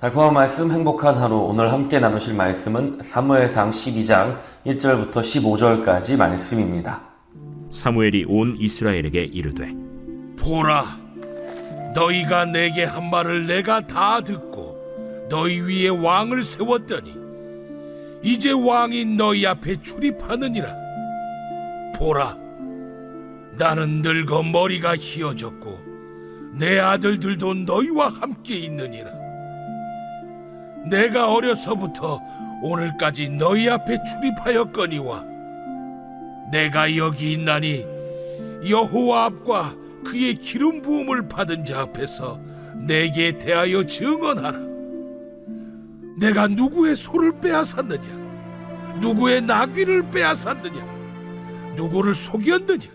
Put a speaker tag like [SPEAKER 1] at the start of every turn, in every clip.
[SPEAKER 1] 달콤한 말씀, 행복한 하루. 오늘 함께 나누실 말씀은 사무엘상 12장 1절부터 15절까지 말씀입니다.
[SPEAKER 2] 사무엘이 온 이스라엘에게 이르되
[SPEAKER 3] 보라, 너희가 내게 한 말을 내가 다 듣고 너희 위에 왕을 세웠더니 이제 왕이 너희 앞에 출입하느니라. 보라, 나는 늙어 머리가 희어졌고 내 아들들도 너희와 함께 있느니라. 내가 어려서부터 오늘까지 너희 앞에 출입하였거니와 내가 여기 있나니 여호와 앞과 그의 기름 부음을 받은 자 앞에서 내게 대하여 증언하라. 내가 누구의 소를 빼앗았느냐? 누구의 나귀를 빼앗았느냐? 누구를 속였느냐?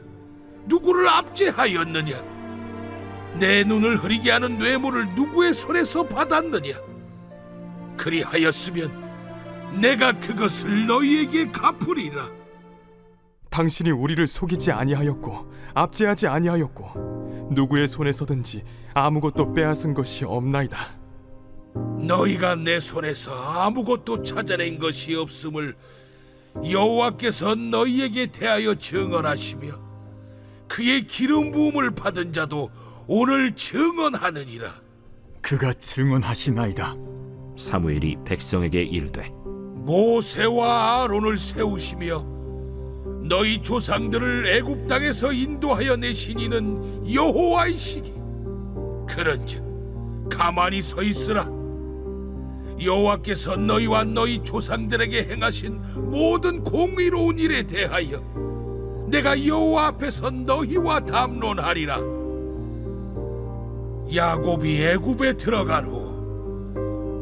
[SPEAKER 3] 누구를 압제하였느냐? 내 눈을 흐리게 하는 뇌물을 누구의 손에서 받았느냐? 그리하였으면 내가 그것을 너희에게 갚으리라.
[SPEAKER 4] 당신이 우리를 속이지 아니하였고 압제하지 아니하였고 누구의 손에서든지 아무것도 빼앗은 것이 없나이다.
[SPEAKER 3] 너희가 내 손에서 아무것도 찾아낸 것이 없음을 여호와께서 너희에게 대하여 증언하시며 그의 기름 부음을 받은 자도 오늘 증언하느니라
[SPEAKER 5] 그가 증언하시나이다.
[SPEAKER 2] 사무엘이 백성에게 이르되
[SPEAKER 3] 모세와 아론을 세우시며 너희 조상들을 애굽 땅에서 인도하여 내신 이는 여호와이시니 그런즉 가만히 서 있으라. 여호와께서 너희와 너희 조상들에게 행하신 모든 공의로운 일에 대하여 내가 여호와 앞에서 너희와 담론하리라. 야곱이 애굽에 들어간 후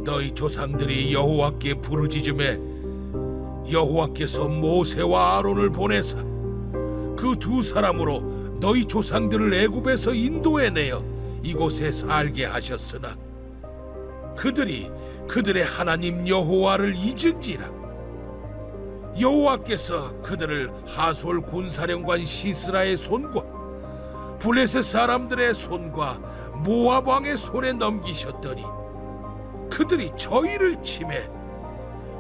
[SPEAKER 3] 너희 조상들이 여호와께 부르짖음에 여호와께서 모세와 아론을 보내사 그 두 사람으로 너희 조상들을 애굽에서 인도해내어 이곳에 살게 하셨으나 그들이 그들의 하나님 여호와를 잊은지라. 여호와께서 그들을 하솔 군사령관 시스라의 손과 블레셋 사람들의 손과 모압 왕의 손에 넘기셨더니 그들이 저희를 침해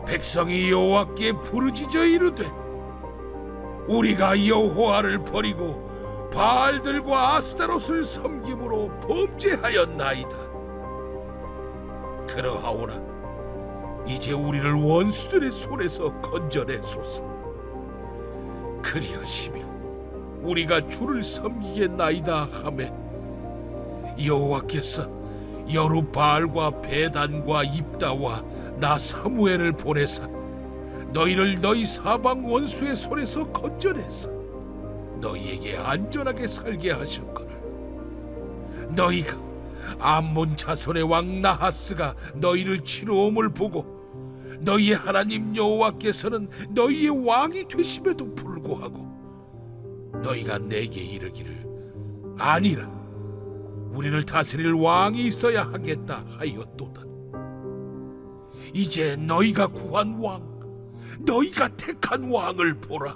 [SPEAKER 3] 백성이 여호와께 부르짖어 이르되 우리가 여호와를 버리고 바알들과 아스타롯을 섬김으로 범죄하였나이다. 그러하오나 이제 우리를 원수들의 손에서 건져내소서. 그리하시며 우리가 주를 섬기겠나이다 하매 여호와께서 여루바알과 베단과 입다와 나 사무엘을 보내사. 너희를 너희 사방 원수의 손에서 건져내사. 너희에게 안전하게 살게 하셨거늘. 너희가 암몬 자손의 왕 나하스가 너희를 치러옴을 보고 너희의 하나님 여호와께서는 너희의 왕이 되심에도 불구하고 너희가 내게 이르기를 아니라 우리를 다스릴 왕이 있어야 하겠다 하였도다. 이제 너희가 구한 왕, 너희가 택한 왕을 보라.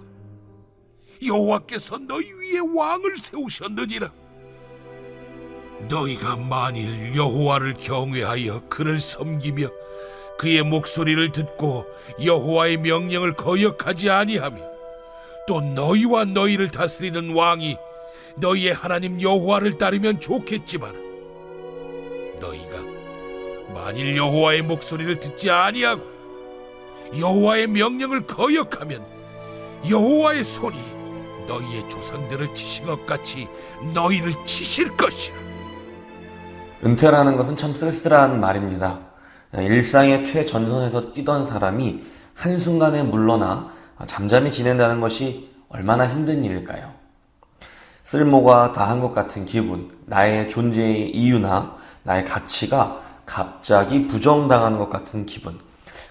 [SPEAKER 3] 여호와께서 너희 위에 왕을 세우셨느니라. 너희가 만일 여호와를 경외하여 그를 섬기며 그의 목소리를 듣고 여호와의 명령을 거역하지 아니하며 또 너희와 너희를 다스리는 왕이 너희의 하나님 여호와를 따르면 좋겠지만 너희가 만일 여호와의 목소리를 듣지 아니하고 여호와의 명령을 거역하면 여호와의 손이 너희의 조상들을 치신 것 같이 너희를 치실 것이라
[SPEAKER 1] 은퇴라는 것은 참 쓸쓸한 말입니다. 일상의 최전선에서 뛰던 사람이 한순간에 물러나 잠잠히 지낸다는 것이 얼마나 힘든 일일까요? 쓸모가 다한 것 같은 기분, 나의 존재의 이유나 나의 가치가 갑자기 부정당하는 것 같은 기분.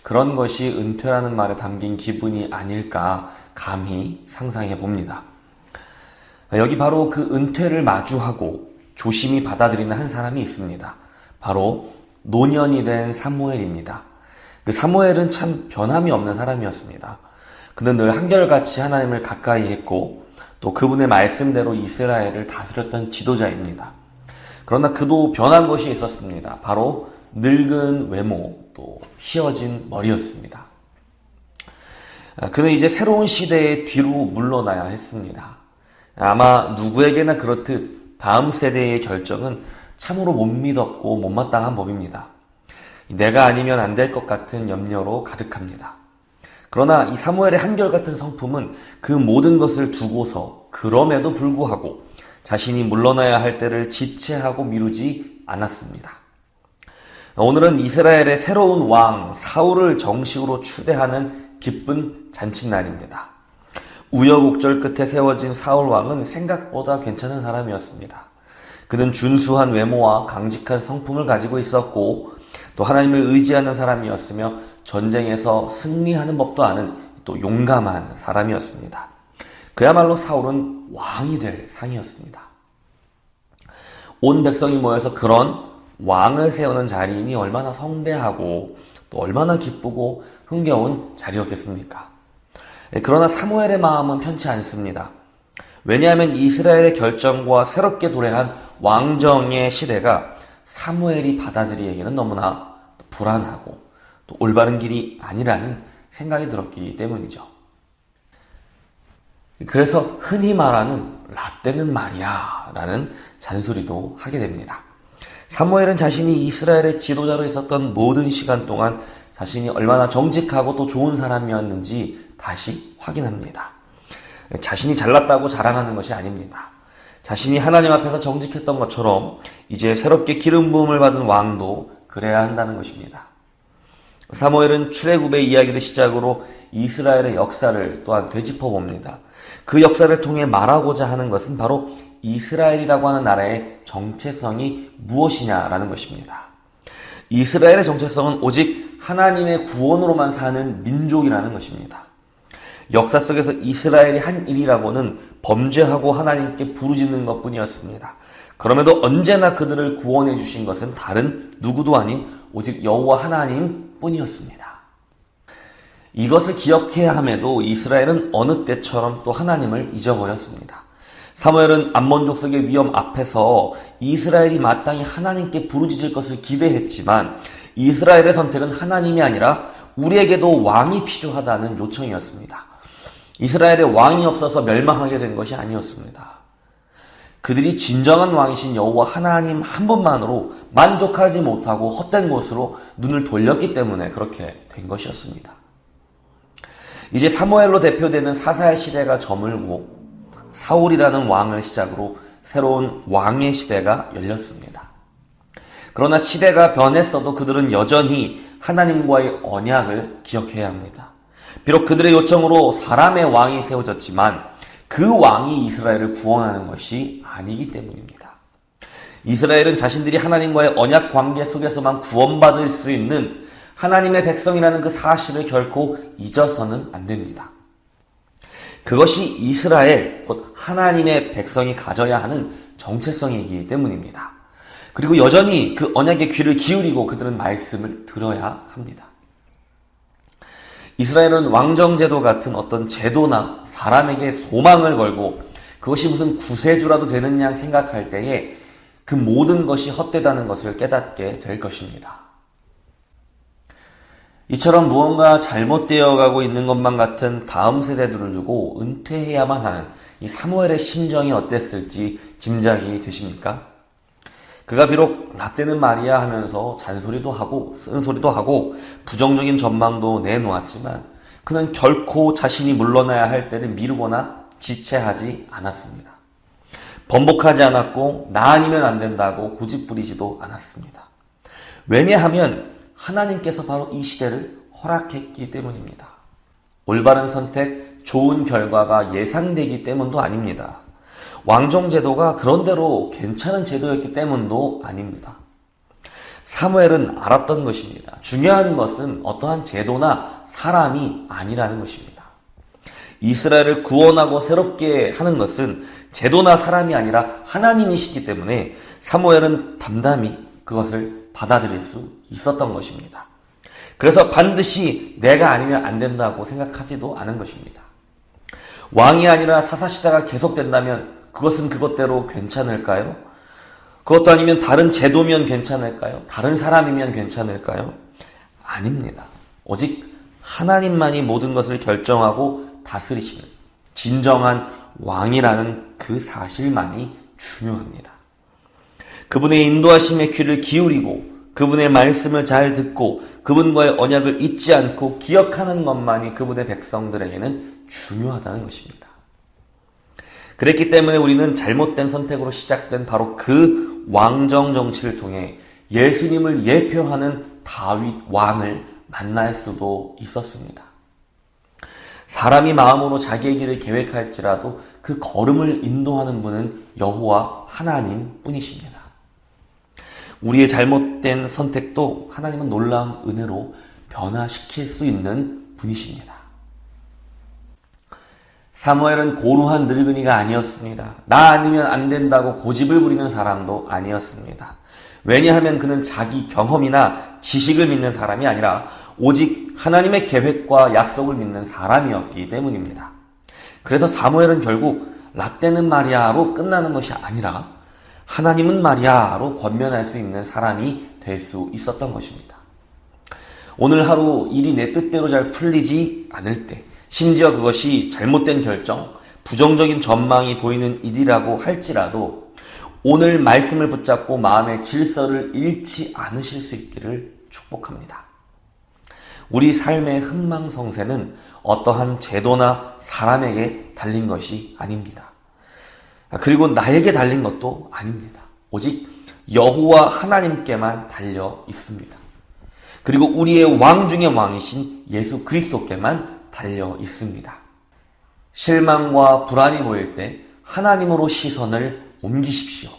[SPEAKER 1] 그런 것이 은퇴라는 말에 담긴 기분이 아닐까 감히 상상해 봅니다. 여기 바로 그 은퇴를 마주하고 조심히 받아들이는 한 사람이 있습니다. 바로 노년이 된 사무엘입니다. 그 사무엘은 참 변함이 없는 사람이었습니다. 그는 늘 한결같이 하나님을 가까이 했고 또 그분의 말씀대로 이스라엘을 다스렸던 지도자입니다. 그러나 그도 변한 것이 있었습니다. 바로 늙은 외모, 또 휘어진 머리였습니다. 아, 그는 이제 새로운 시대의 뒤로 물러나야 했습니다. 아마 누구에게나 그렇듯 다음 세대의 결정은 참으로 못 믿었고 못마땅한 법입니다. 내가 아니면 안 될 것 같은 염려로 가득합니다. 그러나 이 사무엘의 한결같은 성품은 그 모든 것을 두고서 그럼에도 불구하고 자신이 물러나야 할 때를 지체하고 미루지 않았습니다. 오늘은 이스라엘의 새로운 왕 사울을 정식으로 추대하는 기쁜 잔칫날입니다. 우여곡절 끝에 세워진 사울 왕은 생각보다 괜찮은 사람이었습니다. 그는 준수한 외모와 강직한 성품을 가지고 있었고 또 하나님을 의지하는 사람이었으며 전쟁에서 승리하는 법도 아는 또 용감한 사람이었습니다. 그야말로 사울은 왕이 될 상이었습니다. 온 백성이 모여서 그런 왕을 세우는 자리이니 얼마나 성대하고 또 얼마나 기쁘고 흥겨운 자리였겠습니까? 예, 그러나 사무엘의 마음은 편치 않습니다. 왜냐하면 이스라엘의 결정과 새롭게 도래한 왕정의 시대가 사무엘이 받아들이기에는 너무나 불안하고 또 올바른 길이 아니라는 생각이 들었기 때문이죠. 그래서 흔히 말하는 라떼는 말이야 라는 잔소리도 하게 됩니다. 사무엘은 자신이 이스라엘의 지도자로 있었던 모든 시간 동안 자신이 얼마나 정직하고 또 좋은 사람이었는지 다시 확인합니다. 자신이 잘났다고 자랑하는 것이 아닙니다. 자신이 하나님 앞에서 정직했던 것처럼 이제 새롭게 기름 부음을 받은 왕도 그래야 한다는 것입니다. 사무엘은 출애굽의 이야기를 시작으로 이스라엘의 역사를 또한 되짚어 봅니다. 그 역사를 통해 말하고자 하는 것은 바로 이스라엘이라고 하는 나라의 정체성이 무엇이냐라는 것입니다. 이스라엘의 정체성은 오직 하나님의 구원으로만 사는 민족이라는 것입니다. 역사 속에서 이스라엘이 한 일이라고는 범죄하고 하나님께 부르짖는 것 뿐이었습니다. 그럼에도 언제나 그들을 구원해 주신 것은 다른 누구도 아닌 오직 여호와 하나님 뿐이었습니다. 이것을 기억해야 함에도 이스라엘은 어느 때처럼 또 하나님을 잊어버렸습니다. 사무엘은 암몬 족속의 위험 앞에서 이스라엘이 마땅히 하나님께 부르짖을 것을 기대했지만 이스라엘의 선택은 하나님이 아니라 우리에게도 왕이 필요하다는 요청이었습니다. 이스라엘에 왕이 없어서 멸망하게 된 것이 아니었습니다. 그들이 진정한 왕이신 여호와 하나님 한 분만으로 만족하지 못하고 헛된 곳으로 눈을 돌렸기 때문에 그렇게 된 것이었습니다. 이제 사무엘로 대표되는 사사의 시대가 저물고 사울이라는 왕을 시작으로 새로운 왕의 시대가 열렸습니다. 그러나 시대가 변했어도 그들은 여전히 하나님과의 언약을 기억해야 합니다. 비록 그들의 요청으로 사람의 왕이 세워졌지만 그 왕이 이스라엘을 구원하는 것이 아니기 때문입니다. 이스라엘은 자신들이 하나님과의 언약 관계 속에서만 구원받을 수 있는 하나님의 백성이라는 그 사실을 결코 잊어서는 안 됩니다. 그것이 이스라엘, 곧 하나님의 백성이 가져야 하는 정체성이기 때문입니다. 그리고 여전히 그 언약의 귀를 기울이고 그들은 말씀을 들어야 합니다. 이스라엘은 왕정제도 같은 어떤 제도나 사람에게 소망을 걸고 그것이 무슨 구세주라도 양 생각할 때에 그 모든 것이 헛되다는 것을 깨닫게 될 것입니다. 이처럼 무언가 잘못되어 가고 있는 것만 같은 다음 세대들을 두고 은퇴해야만 하는 이 사무엘의 심정이 어땠을지 짐작이 되십니까? 그가 비록 라떼는 말이야 하면서 잔소리도 하고 쓴소리도 하고 부정적인 전망도 내놓았지만 그는 결코 자신이 물러나야 할 때를 미루거나 지체하지 않았습니다. 번복하지 않았고 나 아니면 안 된다고 고집 부리지도 않았습니다. 왜냐하면 하나님께서 바로 이 시대를 허락했기 때문입니다. 올바른 선택, 좋은 결과가 예상되기 때문도 아닙니다. 왕정 제도가 그런대로 괜찮은 제도였기 때문도 아닙니다. 사무엘은 알았던 것입니다. 중요한 것은 어떠한 제도나 사람이 아니라는 것입니다. 이스라엘을 구원하고 새롭게 하는 것은 제도나 사람이 아니라 하나님이시기 때문에 사무엘은 담담히 그것을 받아들일 수 있었던 것입니다. 그래서 반드시 내가 아니면 안 된다고 생각하지도 않은 것입니다. 왕이 아니라 사사시대가 계속된다면 그것은 그것대로 괜찮을까요? 그것도 아니면 다른 제도면 괜찮을까요? 다른 사람이면 괜찮을까요? 아닙니다. 오직 하나님만이 모든 것을 결정하고 다스리시는 진정한 왕이라는 그 사실만이 중요합니다. 그분의 인도하심의 귀를 기울이고 그분의 말씀을 잘 듣고 그분과의 언약을 잊지 않고 기억하는 것만이 그분의 백성들에게는 중요하다는 것입니다. 그랬기 때문에 우리는 잘못된 선택으로 시작된 바로 그 왕정 정치를 통해 예수님을 예표하는 다윗 왕을 만날 수도 있었습니다. 사람이 마음으로 자기의 길을 계획할지라도 그 걸음을 인도하는 분은 여호와 하나님 뿐이십니다. 우리의 잘못된 선택도 하나님은 놀라운 은혜로 변화시킬 수 있는 분이십니다. 사무엘은 고루한 늙은이가 아니었습니다. 나 아니면 안 된다고 고집을 부리는 사람도 아니었습니다. 왜냐하면 그는 자기 경험이나 지식을 믿는 사람이 아니라 오직 하나님의 계획과 약속을 믿는 사람이었기 때문입니다. 그래서 사무엘은 결국 라떼는 말이야로 끝나는 것이 아니라 하나님은 말이야로 권면할 수 있는 사람이 될 수 있었던 것입니다. 오늘 하루 일이 내 뜻대로 잘 풀리지 않을 때, 심지어 그것이 잘못된 결정, 부정적인 전망이 보이는 일이라고 할지라도 오늘 말씀을 붙잡고 마음의 질서를 잃지 않으실 수 있기를 축복합니다. 우리 삶의 흥망성쇠는 어떠한 제도나 사람에게 달린 것이 아닙니다. 그리고 나에게 달린 것도 아닙니다. 오직 여호와 하나님께만 달려 있습니다. 그리고 우리의 왕 중의 왕이신 예수 그리스도께만 달려 있습니다. 실망과 불안이 보일 때 하나님으로 시선을 옮기십시오.